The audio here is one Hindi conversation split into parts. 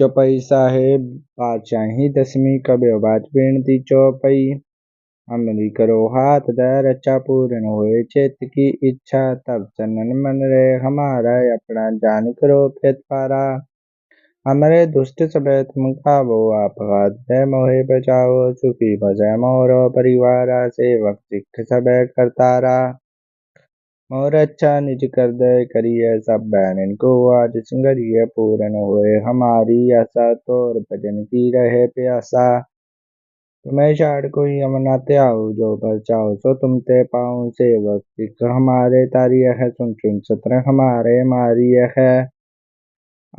चौपाई साहेब बादशाही दसवीं कबे बात वीणती चौपाई। अमरी करो हाथ दर अच्छा पूर्ण होए चेत की इच्छा। तब चनन मन रे हमारा, अपना जान करो खेत पारा हमारे दुष्ट सबे तुम खावो आप मोहे बचाओ सुखी बजे मोरो परिवार सेवक, सिख सबे करतारा मोर अच्छा निज कर दे, करिए सब बहन को आज सिंगरिए पूर्ण हुए हमारी आशा, तोर भजन की रहे प्यासा। तुम्हें शाड़ कोई अमना त्याऊ, जो भर चाहो सो तुम ते पाऊँ। सेवक सिख हमारे, तारी है सुन सुन सत्र हमारे, मारी है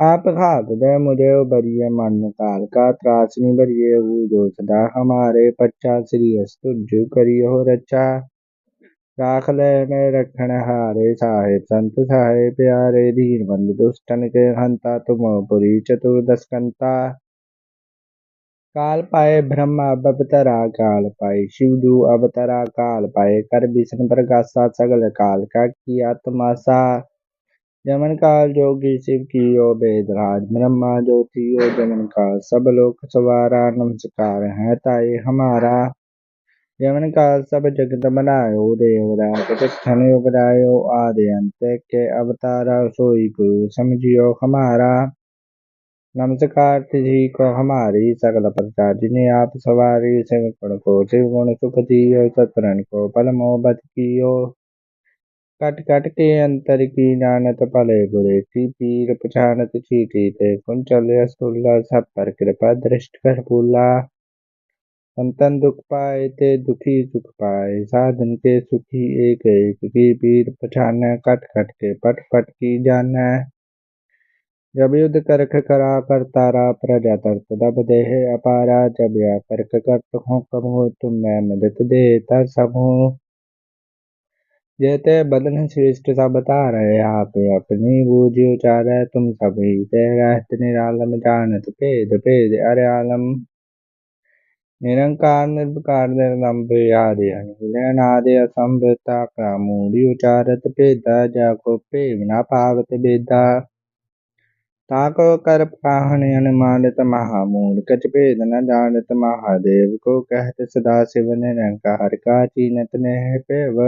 आप खाक दे मुझे बरिए मन काल का त्रासनी बरिए जो सदा हमारे पच्चा, श्री अस्तुज करियो रचा। राख में रखण हारे साहेब संत साहेब प्यारे बंद दुष्टन के हंता तुम पुरी चतुर्दश कंता काल पाए ब्रह्मा बबतरा काल पाए शिवदू अवतरा काल पाए कर विष्णु प्रकाशा सगल काल का की आत्मासा जमन काल जोगी शिव की ओ वेदराज, ब्रह्मा ज्योति ओ जमन काल, सब लोक सवारा नमस्कार है ताए हमारा। यमन काल सब जगत बनायो देवराज कथन उपरायो आदि अंत के अवतारा सोई गुरु समझियो हमारा नमस्कार तिथि को हमारी सकल प्रकार जिन्हें आप सवारी शिव गुण को शिव गुण सुख दियो सतरन को पल मोहब्बत कियो कट कट के अंतर की जानत पले बुरे की पीर पछानत चीटी ते कुंचल अस्तुल्ला सब पर कृपा दृष्ट कर भूला संतन दुख पाए ते दुखी सुख पाए। साधन के सुखी एक एक की पीर पछान कट कट के पट पट की जान जब युद्ध करख करा, कर तारा प्रजा तरत दब देह अपारा, जब या करख करत हो कबो तुम मैं मदद दे तर सबू जेते बदन श्रेष्ठ सब बता रहे आप अपनी बूझ उचार तुम सभी ते रहत निरालम, जानत भेद भेद अरे आलम। निरंकार निर्विकार निर्लंब आदि अनिलनादि असंभता का मूढ़ी उचारत भेदा जाको प्रेम न पावत भेदा ताको कर पाहन अनुमानित महामूल कच भेद न जानत महादेव को कहत सदा शिव निरंकार का चीनत ने पेव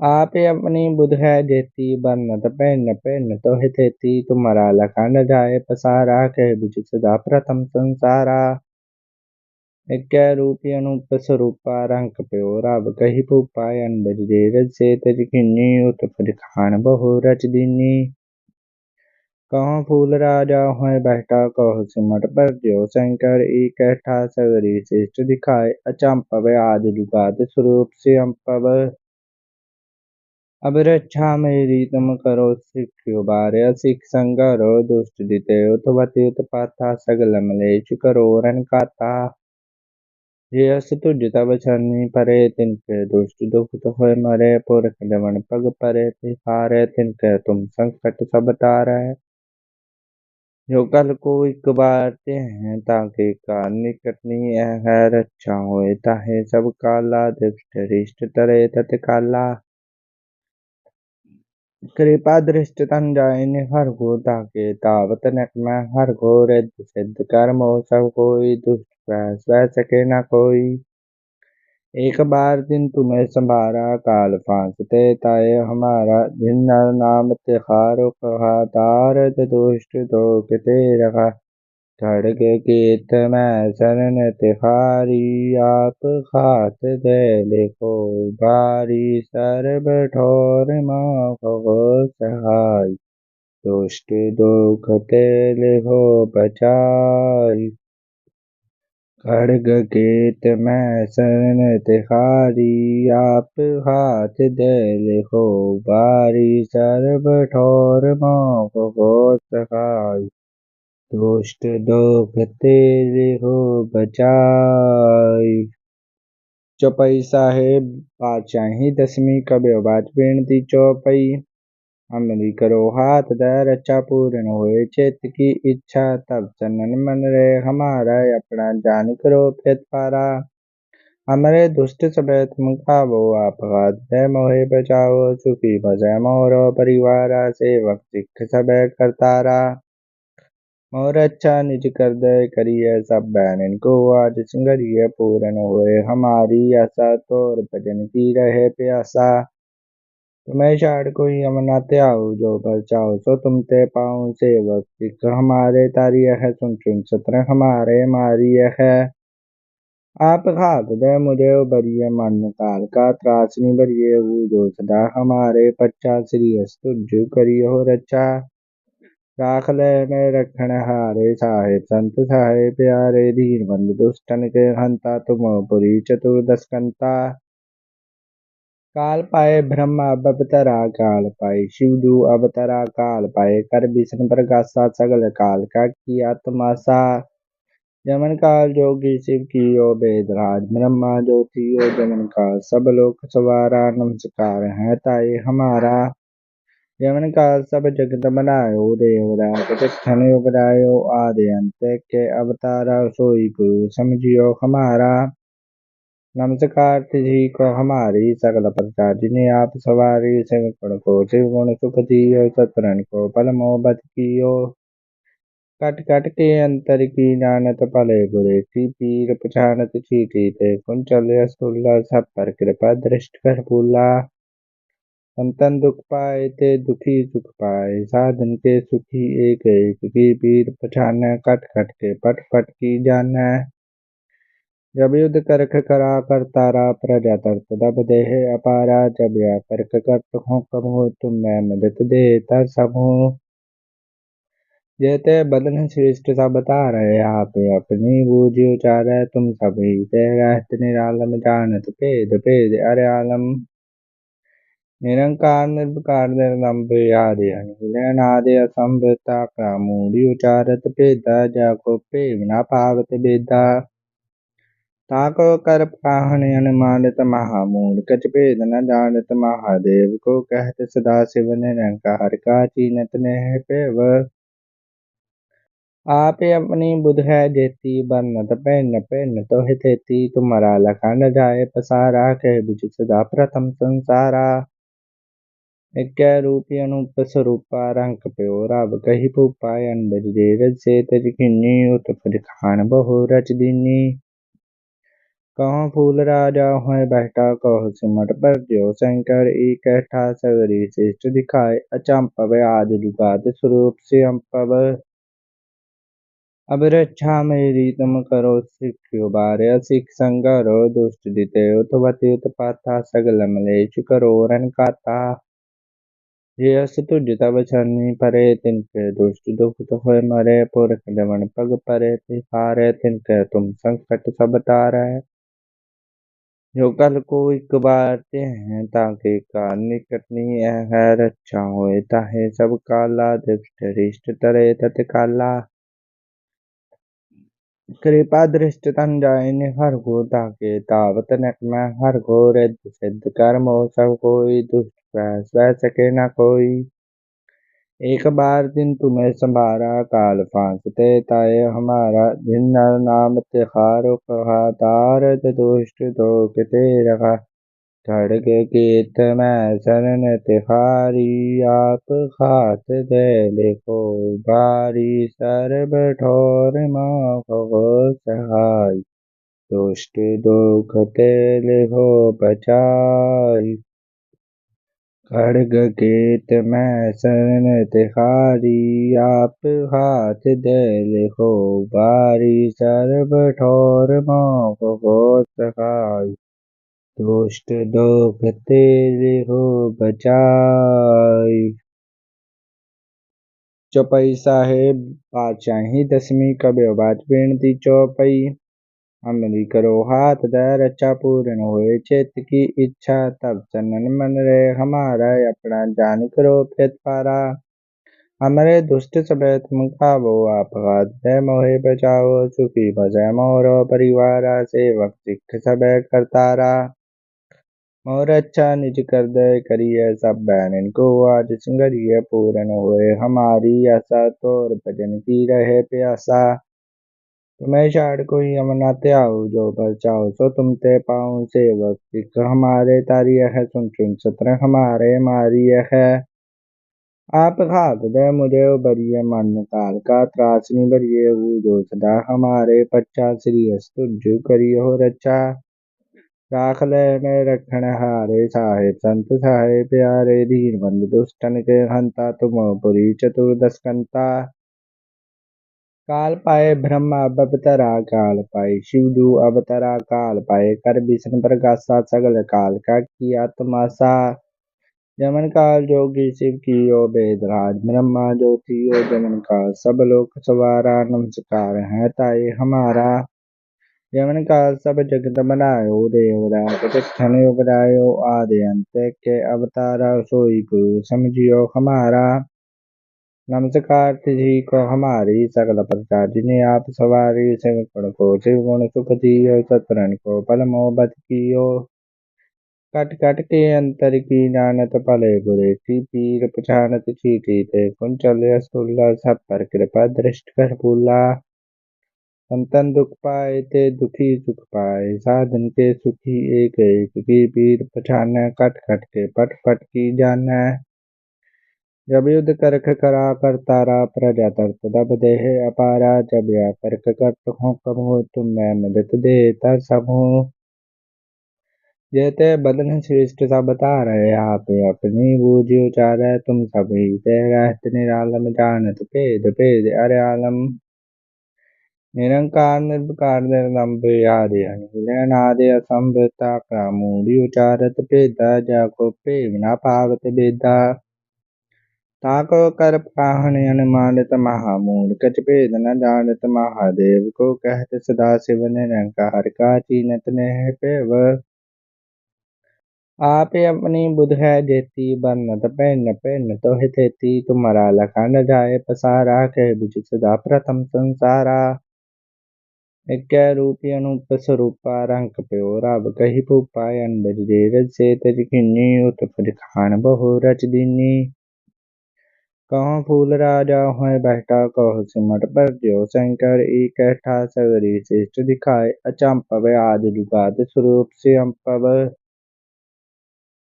आप अपनी बुध है जेती बरनत पहन पहन तो हितेती तुम्हारा लखन जाए पसारा कह बिज सदा प्रथम संसारा इक्कै रूपी अनूप स्वरूपा रंक प्यो रब कही भूपा अंडज जेरज से तज खिन्नी उत फज खान बहु रच दीनी कहो फूल राजा हो बैठा कहो सिमट पर जो शंकर, एक कैठा सगरी श्रेष्ठ दिखाए। अचंपव आदि जुगाद स्वरूप से अम्पव अब रक्षा मेरी तुम करो, सिख्यो बारे सिख संगरो, दुष्ट दिते उतवती उत्पाता सगल मलेश करो रन काता यस तुझ तब छनी परे तिनके दुष्ट दुखत होय मरे पुरख जमन पग परे तिहारे तिनके तुम संकट सब तारै जो कल को एक बार ते हैं, ताके का निकटनी है रक्षा होए, ताहे सब काला, दुष्ट रिष्ट तरे तत्काला। कृपा दृष्ट तन जाय हर गो ताके तावत नक में हर गो रिद्ध सिद्ध कर्म हो सब कोई दुष्ट सह सके न कोई एक बार दिन तुम्हें संभारा काल फांसते ताए हमारा दिन नर नाम तिहारो कहा तारत दुष्ट दो किते रखा खड़ग केत में शरण तिहारी, आप खात दे लिखो बारी सर्व ठोर माँ सहाय। दुष्ट दुख ते लिखो बचाई खड़ग केत में शरण तिहारी, आप हाथ दे लिखो बारी सर्व ठोर मोह हो दुष्ट दुख ते लिखो बचाई। चौपाई साहेब पातशाही दसवीं कबियो बात बेनती चौपाई। हमरी करो हाथ दय रचा पूर्ण होए, चित की इच्छा तब चनन मन रे, हमारा अपना जान करो पारा। हमारे दुष्ट सबे तुम खावो आप मोहे बचाओ, सुखी भजय मोरो परिवारा सेवक सिख सबे करतारा। और अच्छा निज कर दे, करिए सब बहन को आज सिंगरिए पूरन हुए हमारी आशा, तोर भजन की रहे प्यासा। तुम्हें छाड़ कोई अमना त्याऊ, जो पर चाहो सो तुम ते पाऊँ। सेवक सिख हमारे तारी है सुन सुन सत्र हमारे मारी है आप खाक दे मुझे बरिए मन काल का त्रासनी बरिए। वो जो सदा हमारे पच्चा, श्री तुझ करियो रचा। राख में रखण हारे साहेब, संत साहेब प्यारे बंद दुष्टन के हंता, तुम पुरी चतुर्दश कंता काल पाए ब्रह्मा बबतरा काल पाए शिवदू अबतरा काल पाए कर विष्णु प्रकाशा, सगल काल का की आत्मासा जमन काल जोगी शिव की ओ बेदराज ब्रह्मा ज्योति ओ जमन काल, सब लोक सवारा, नमस्कार है ताई हमारा। जमन काल सब जगत बनायो देवराज कथन बनायो आदि अंत के अवतारा सोई गुरु समझियो हमारा नमस्कार तुझी को हमारी सकल प्रकार जिन्हें आप सवारी सेवक को शिव गुण सुख दियो सतरन को पल मोहब्बत कियो कट कट के अंतर की जानत पले बुरे की पीर पछानत चीटी ते कुंचल सब पर कृपा दृष्ट कर भूला संतन दुख पाए ते दुखी सुख पाए। साधन के सुखी एक एक की पीर पछान कट कट के पट पट की जान जब युद्ध करख करा, कर तारा प्रजा तरत दब देह अपारा। जब या करख करत हो कब हो तुम मैं मदद दे तर सब जेते बदन श्रेष्ठ सा बता रहे आप अपनी बूझ उचार तुम सभी ते रहत निरालम, जानत भेद भेद अरे आलम। निरंकार निर्विकार निर्लंब आदि अनिलनादि असंभता का मूढ़ी उचारत भेदा जाको प्रेम न पावत भेदा ताको कर पाहन अनुमानित महामूल कच भेद न जानत महादेव को कहत सदा शिव निरंकार का चीनत ने पेव आपे अपनी बुध है जेती बरनत पेन पेन तो हितेती तुम्हारा लखा न जाए पसारा, कह बिज सदा प्रथम संसारा। एक रूपी अनूप स्वरूपा रंक प्योर अब कही पुपाय अंडर जेरज से तज खिन्नी उत फिर खान बहु रच दीनी कहो फूल राजा हुए बैठा कहो सिमट पर जो शंकर एक कहठा सगरी श्रेष्ठ दिखाए अचंपव आदि जुगाद स्वरूप से अम्पव अब रक्षा मेरी तुम करो सिख्यो बारे सिख दुष्ट दिते उत्पाता सगल मलेच करो रन काता यस तुझ तब छनी परे तिनके दुष्ट दुख तो होए मरे पुरख जमन पग परे तिहारे तिनके तुम संकट सब तारे जो कल को एक बार ते हैं ताके का निकटनी है रक्षा होए ताहे सब काला दृष्ट रिष्ट तरे तत काला कृपा दृष्ट तन जाय हर को ताके तावत नक में हर रिद्ध सिद्ध कर्म हो सब कोई दुष्ट सह सके न कोई एक बार दिन तुम्हें संभारा काल फांसते ताए हमारा दिन नर नाम तिहारो कहा तार दुष्ट दो किते रखा खड़ग केत में शरण तिहारी आप खात दे लिखो बारी सर्व ठोर माखो सहाय दुष्ट दुख ते लिखो बचाई खड़ग केत में शरण तिहारी, आप हाथ दे लिखो बारी, सर्व ठोर माखो सहाय दुष्ट दुख तेरे हो बचाई। चौपाई साहेब, बादशाही दसवीं कब्य बात बेनती चौपाई। हमरी करो हाथ दर अच्छा पूर्ण होए चित की इच्छा, तब चनन मन रे हमारा अपना जान करो फित पारा। हमारे दुष्ट सब तुम खावो आप मोहे बचाओ, सुखी भजय मोरो परिवार, सेवक सिख सब करतारा मोर अच्छा निज कर दे, करिए सब बहन को आज सिंगरिए पूर्ण हुए। हमारी आशा तोर भजन की रहे प्यासा। तुम्हें छाड़ कोई अमना त्याऊ जो पर चाहो सो तुम ते पाऊँ, सेवक। सिख हमारे तारी है सुन सुन सत्र हमारे मारी है आप खाक दे मुझे बरिए मन, काल का त्रासनी बरिए वो सदा हमारे पच्चा, श्री अस्तुज करियो रचा। राख ले में रखण हारे साहेब, संत साहेब, प्यारे धीर बंद दुष्टन के हंता, तुम पुरी चतुर्दश कंता। काल पाए ब्रह्मा बबतरा काल पाए शिवदू अवतरा काल पाए कर विष्णु प्रकाशा सगल काल। का किया तमाशा जमन काल जोगी शिव कियो बेदराज ब्रह्मा ज्योतियो जमन काल। सब लोक सवारा नमस्कार है ताए हमारा। जमन काल सब जगत बनायो देवराज कृष्ण उपरायो आदि अंत के अवतारा सोई गुरु समझियो हमारा। नमस्कार तिथि को हमारी सकल प्रकार जिन्हें आप सवारी सेवकण को, शिव गुण सुख दियो सतरन को पल मोहब्बत कियो। कट कट के अंतर की जानत पले बुरे की पीर पछानत चीटी ते, कुंचल अस्तुल्ला सब पर कृपा दृष्ट कर भूला। संतन दुख पाए ते, दुखी सुख पाए, साधन के सुखी एक एक की पीर पछान कट कट के पट पट की जान जब युद्ध करख करा कर तारा प्रजा तरत दब देह अपारा जब या करक करत हो कबू तुम मैं मदद दे तर समूह जेते बदन श्रेष्ठ सब रहे आप अपनी बूझ उचार तुम सभी ते रहत निरालम जानत भेद भेद अरे आलम। निरंकार निर्विकार निर्लंब आदि अनिलनादि असंभता का मूढ़ी उचारत भेदा जाको प्रेम न पावत भेदा ताको कर पाहन अनुमानित महामूल कच भेद न जानत महादेव को कहत सदा शिव निरंकार का चीनत ने पेव आप अपनी बुध है जेती बरनत पेन पेन तो हितेती तुम्हारा लखन जाए पसारा के बिच सदा प्रथम संसारा एक रूपी अनूप स्वरूपा रंक प्यो रब कही भूपा अंडज देरज से तज खिन्नी उत फिर खान बहु रच दीनी कहो फूल राजा हो बैठा कहो सिमट पर जो शंकर ई कैठा सगरी श्रेष्ठ दिखाए। अचंपव आज दुगाद स्वरूप से अम्पव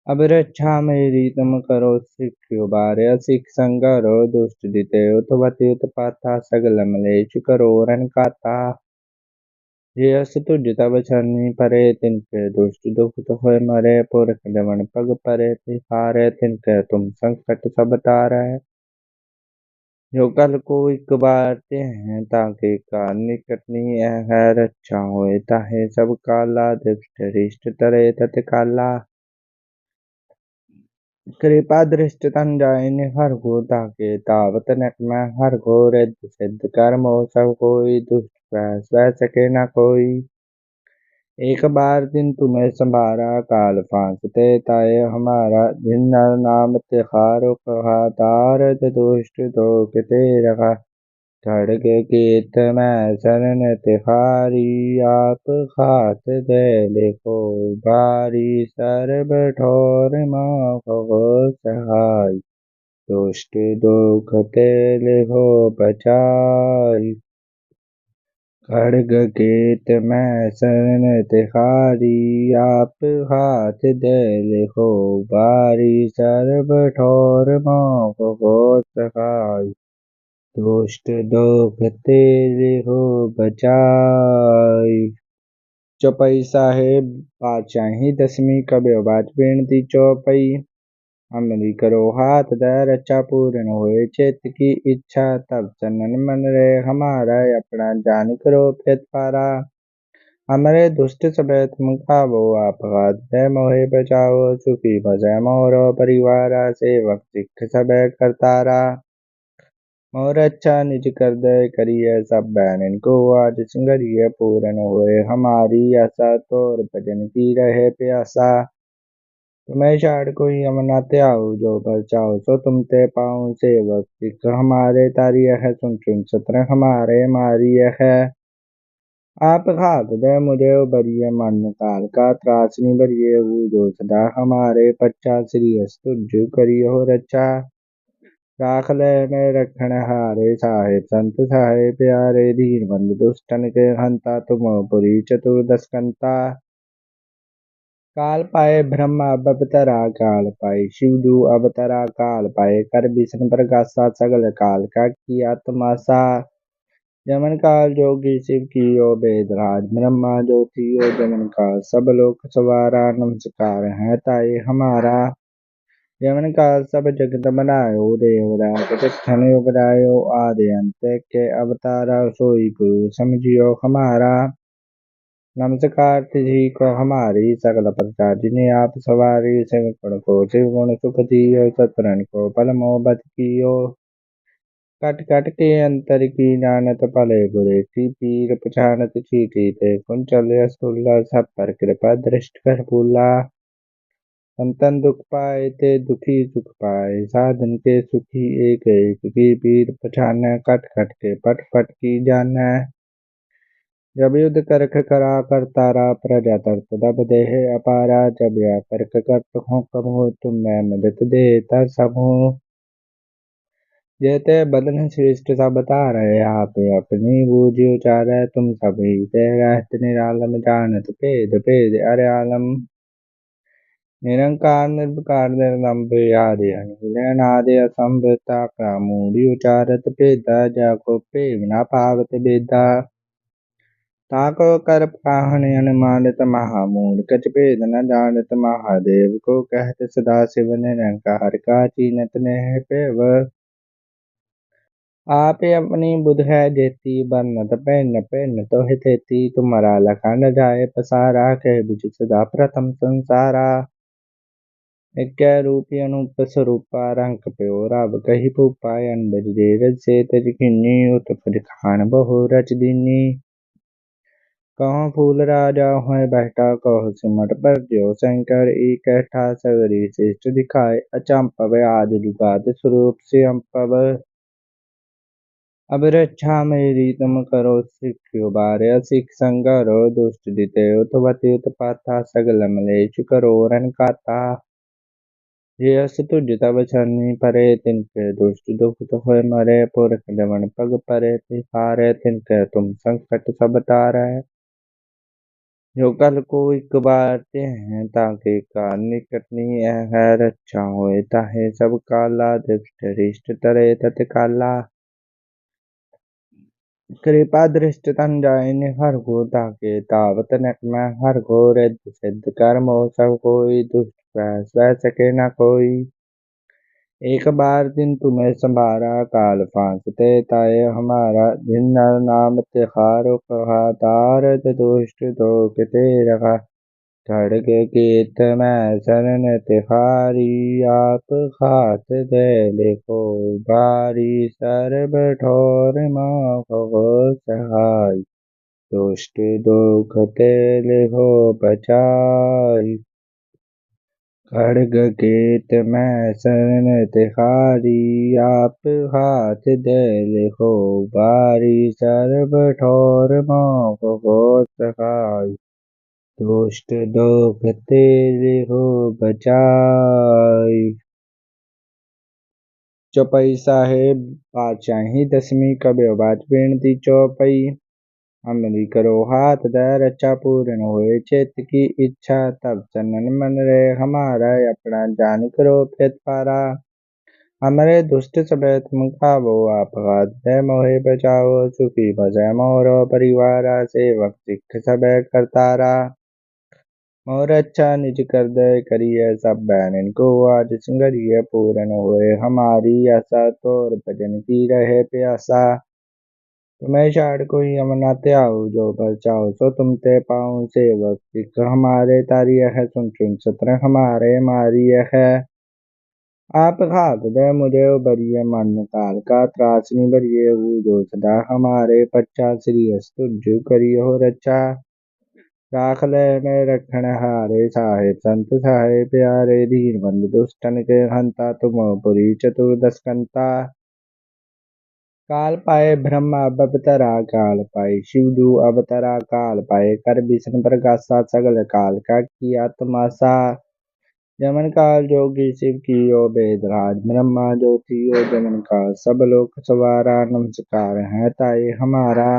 अब रक्षा मेरी तुम करो, सिख्यो बारे असिख संगरो, दुष्ट दिते उतवति उत्पाता, सगल मलेश करो रन काता। ये अस तुझ तब छनी परे तिनके दुष्ट दुख होए मरे। पुरख जमन पग परे पिहारे तिनके तुम संकट सब तारे। कल को एक बारते हैं ताकि का निकट नहीं है रक्षा होए ताहे, सब काला दुष्ट रिष्ट तरे तत्काला कृपा दृष्ट तन जाय हर को ताके, तावत नक में हर को रिद्ध सिद्ध कर्म हो, सब कोई दुष्ट सह सके न कोई। एक बार दिन तुम्हें संभारा काल फांसते ताए हमारा। दिन नाम तिहारो कहा तार दुष्ट दो किते रखा। खड़ग केत में शरण तिहारी आप खात दे लिखो बारी सर्व ठोर माखो सहाय, दुष्ट दुख ते लिखो बचाई। खड़ग केत में शरण तिहारी, आप हाथ दे लिखो बारी, सर्व ठोर माखो सहाय। दुष्ट दुख तेरे हो बचाई चौपाई साहेब, बादशाही दसवीं कबे बात बेनती चौपाई। हमरी करो हाथ दर अच्छा पूर्ण हुए चित की इच्छा तब चनन मन रे हमारा अपना जान करो पारा हमारे दुष्ट सबे तुम खावो आप मोहे बचाओ, सुखी भजय मोरो परिवार, सेवक सिख सबे करतारा। मोर अच्छा निज कर दे, करिए सब बैन को आज सिंगरिए पूर्ण हुए हमारी आशा, तोर भजन की रहे प्यासा। शाड़ कोई अमना त्याऊ जो बचाओ सो तुम ते पाऊँ सेवक। सिख हमारे तारी है सुन सुन सत्र हमारे मारी है आप खाक दे मुझे बरिए मन, काल का त्रासनी बरिए वो जो सदा हमारे पच्चा। श्री अस्तुज करियो रचा। राख ले में रखण हारे साहेब, संत साहेब, प्यारे धीर बंद, दुष्टन के हंता, तुम पुरी चतुर्दश कंता। काल पाए ब्रह्मा बबतरा काल पाए शिवदू अवतरा काल पाए कर विष्णु प्रकाशा, सगल काल का की आत्मा सा। जमन काल जोगी शिव की ओ वेदराज, ब्रह्मा ज्योति ओ जमन काल, सब लोक सवारा, नमस्कार है ताए हमारा। यमन काल सब जगत बनायो देवराज प्रतिष्ठन युगरायो, आदि अंत के अवतारा सोई गुरु समझियो हमारा। नमस्कार जी को हमारी सकल प्रकार जिन्हें आप सवारी सेवकण को शिव गुण सुख दियो सतरन को पल मोहब्बत कियो कट कट के अंतर की जानत पले बुरे की पीर पछानत चीटी ते, कुंचल असुल्ला सब पर कृपा दृष्ट कर भूला संतन दुख पाए ते दुखी सुख पाए, साधन के सुखी एक एक, की पीर पछान कट कट के, पट पट की जान जब युद्ध करख करा, कर तारा प्रजा तर्त दब देह अपारा। जब या करख करत हो कबहु तुम सबू। जेते बदन श्रेष्ठ सब रहे आप अपनी बूझी उचार तुम सभी ते रहत निरालम जानत भेद भेद अरे आलम। निरंकार, निर्विकार, निर्लंब, आदि अनिल आदि असंभता का मूढ़ी उचारत भेदा जाको प्रेम न पावत बेदा। ताको कर प्राहण अनुमानित महामूल कच भेद न जानत महादेव को कहत सदा शिव निरंकार का चीनत नेह आप अपनी बुध है जेती बरनत पेन पेन तो हितेती तुम्हारा लखन जाए पसारा, कह बुझ सदा प्रथम संसारा। एक रूपी अनूप स्वरूपा, रंक प्यो रब कही भूपा अंबर जे से तज खिन्नी, उत खान बहु रच दीनी कहो फूल राजा हुए बैठा कहो सिमट पर जो शंकर एक ठा सगरी श्रेष्ठ दिखाए। अचंपव आदि जुगाद स्वरूप से अम्पव अब रक्षा मेरी तुम करो, सिख्यो बारे सिख संगरो, दुष्ट दिते उतवती उत्पाता सगल मलेश करो रन काता। यस तुझ तब छनी परे तिनके दुष्ट दुख हुए मरे, पुरख जमन पग परे, तिहारे तिनके तुम संकट सब तारे। जो कल को एक बारते हैं ताके का निकटनी है रक्षा होए ताहे सब काला दृष्ट रिष्ट तरे तत्काला कृपा दृष्ट तन जाय हर को ताके तावत नक में हर को रिद्ध सिद्ध कर्म हो सब कोई दुष्ट सह सके न कोई एक बार दिन तुम्हें संभारा काल फांसते ताए हमारा। दिन नर नाम तिहारो कहा तारत दुष्ट तो किते रखा खड़ग केत में शरण तिहारी आप खात दे लिखो बारी। सर्व ठोर माखो सहाय, दुष्ट दुख ते लिखो बचाई। खड़ग केत में शरण तिहारी, आप हाथ दे लिखो बारी, सर्व ठोर मोह हो सहाय दुष्ट दुख तेरे हो बचाई। चौपाई साहेब, बादशाही दसवीं कबे बाज बेनती चौपाई। हमरी करो हाथ दर अच्छा पूर्ण होए चित की इच्छा तब चनन मन रे हमारा अपना जान करो फित पारा। हमारे दुष्ट सबे तुम खावो आप मोहे बचाओ, सुखी भजय मोरो परिवार, सेवक सिख सबे करतारा। मोर अच्छा निज कर दे, करिए सब बहन को आज सिंगरिय पूर्ण होए हमारी आशा, तोर भजन की रहे प्यासा। छाड़ कोई यमुना त्याऊ जो बचाओ सो तुम ते पाऊँ सेवक। सिख हमारे तारी है, सुन सुन सत्र हमारे मारी है। आप खाक दे मुझे बरिए मन काल का त्रासनी बरिए वो जो सदा हमारे पच्चा, श्री स्तुज करियो रचा। राख ले में रखण हारे साहेब, संत साहेब, प्यारे दीन बंद, दुष्टन के हंता, तुम पुरी चतुर्दश कंता। काल पाए ब्रह्मा बबतरा काल पाए शिवदू अवतरा काल पाए कर विष्णु प्रकाशा सगल काल। का की आत्मा सा? जमन काल जोगी शिव की ओ वेदराज ब्रह्मा ज्योति ओ जमन काल। सब लोक सवारा नमस्कार है ताए हमारा।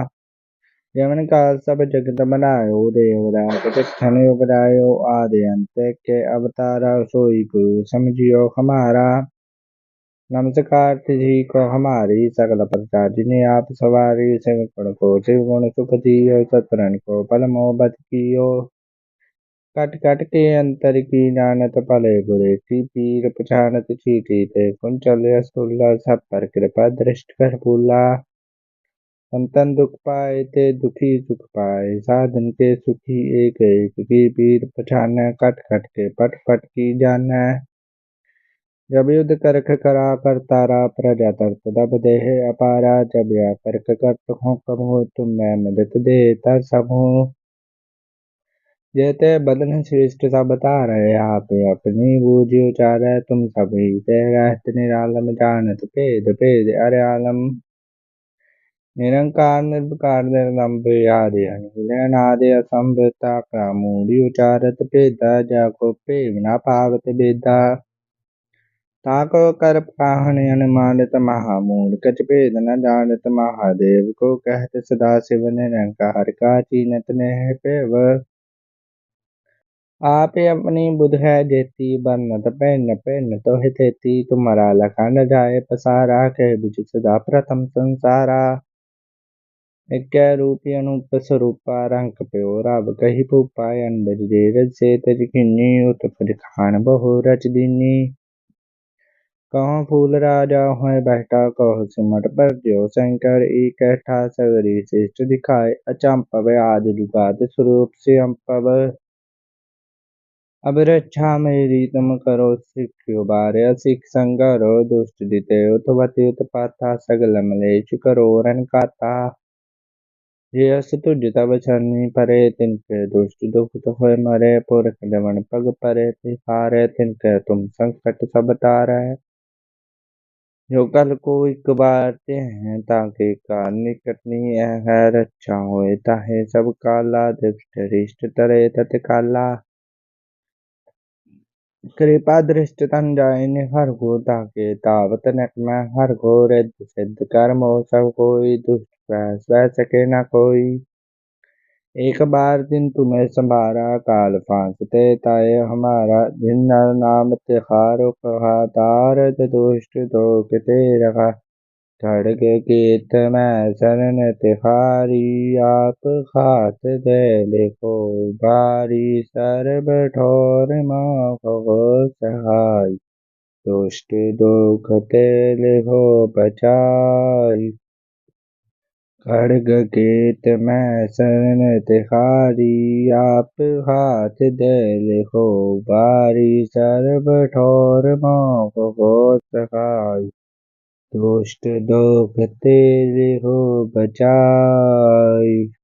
यमन काल सब जगत बनायो देवराज प्रत्यक्षण युगरायो आदि अंत के अवतारा सोई गुरु समझियो हमारा। नमस्कार जी को हमारी सकल प्रकार जिन्हें आप सवारी सेवक को शिव गुण सुख दियो सतरन को पल मोहब्बत कियो कट कट के अंतर की जानत पले बुरे की पीर पछानत चीटी ते कुंचल असुल्ला सब पर कृपा दृष्ट कर भूला। संतन दुख पाए ते दुखी सुख पाए, साधन के सुखी एक एक की पीर पछान कट कट के पट पट की जान जब युद्ध करख करा कर तारा प्रजा तरत दब देह अपारा जब या करख करत हो कब तुम मैं मदद दे, तर सब हूँ बदन श्रेष्ठ सब बता आप अपनी बूझी उचार तुम सभी ते रहत निरालम, जानत भेद भेद अरे आलम निरंकार, निर्विकार, निर्लंब, आदि अनादि असंभता का मूढ़ी उचारत भेदा जाको प्रेम न पावत बेदा। ताको कर पाहन अनुमानित महामूल कच भेद न जानत महादेव को कहत सदा शिव निरंकार का चीनत ने पेव। आपे अपनी बुध है जेती बरनत पेन पेन तो हितेती तुम्हारा लखन जाए पसारा, कह बुझ सदा प्रथम संसारा। एक रूपी अनूप स्वरूपा रंग प्यो रब कही पुपाय अंडर जेरज से तज खिन्नी, उत खान बहु रच दीनी कहो फूल राजा होए बैठा कहो सिमट पर जो शंकर एक सगरी श्रेष्ठ दिखाए। अचंपव आदि जुगाद स्वरूप से अम्पव अब रक्षा मेरी तुम करो, सिख्यो बारे सिख संगरो, दुष्ट दिते उतवती उत्पाता सगल मलेच करो, रन काता यस तुझ तब छनी परे तिनके दुष्ट दुख होए मरे। पुरख जमन पग परे तिहारे तिनके तुम संकट सब तारे। कल को एक बार ते हैं ताके का निकट नहीं है रक्षा होए ताहे सब काला, दुष्ट रिष्ट तरे तत्काला। कृपा दृष्ट तन जाय हर को ताके तावत नक में हर को रिद्ध सिद्ध कर्म हो सब कोई, दुष्ट सह सके न कोई। एक बार दिन तुम्हें संभारा, काल फांसते ताए हमारा। दिन नर नाम तिहारो कहा तार दुष्ट दो किते रखा खड़ग केत में शरण तिहारी आप खात दे लिखो बारी। सर्व ठोर माखो सहाय, दुष्ट दुख ते लिखो बचाई। खड़ग खेत में शरण तिहारी, आप हाथ दे हो बारी, सर्व ठोर माखो सहाय दुष्ट दुख तेरे हो बचाई।